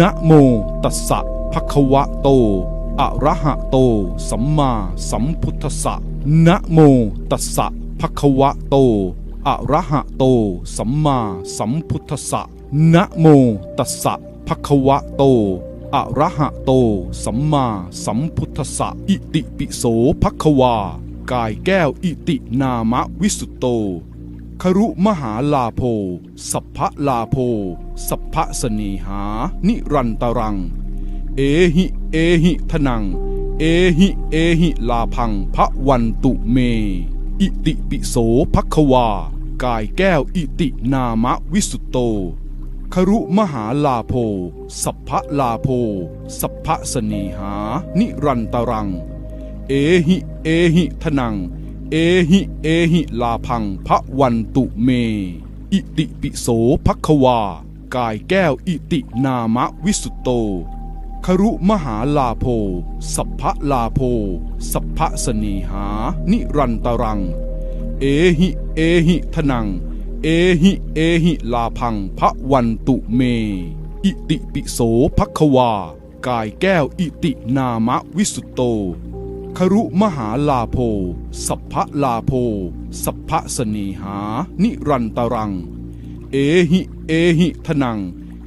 นะโมตัสสะภะคะวะโต อะระหะโต สัมมาสัมพุทธัสสะนะโมตัสสะภะคะวะโต อะระหะโต สัมมาสัมพุทธัสสะนะโมตัสสะภะคะวะโต อะระหะโต สัมมาสัมพุทธัสสะอิติปิโสภะคะวากายแก้วอิตินามะวิสุตโต ครุมหาลาโภสัพพะลาโภสัพพะเสนีหา นิรันตรัง เอหิ เอหิทนัง เอหิ เอหิลาพังพระวันตุเม อิติปิโสภควา กายแก้วอิตินามะวิสุตโต ครุมหาลาโภสัพพะลาโภสัพพะเสนีหา นิรันตรัง เอหิ เอหิทนัง เอหิเอหิลาพังพระวันตุเม อิติปิโสภควา กายแก้วอิตินามะวิสุตโต ครุมหาลาโภสัพพะลาโภสัพพะเสนีหา นิรันตรัง เอหิเอหิทนัง เอหิเอหิลาพังพระวันตุเม อิติปิโสภควา กายแก้วอิตินามะวิสุตโต ครุมหาลาโภสัพพะลาโภสัพพะเสนีหา นิรันตรัง เอหิ เอหิทนัง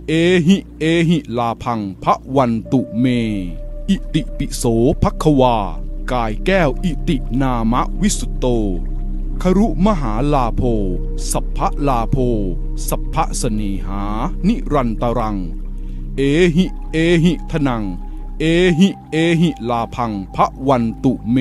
เอหิ เอหิลาพังพระวันตุเม อิติปิโสภควา กายแก้วอิตินามะวิสุตโต ครุมหาลาโภสัพพะลาโภสัพพะเสนีหา นิรันตรัง เอหิ เอหิทนัง เอหิ เอหิลาพังพระวันตุเม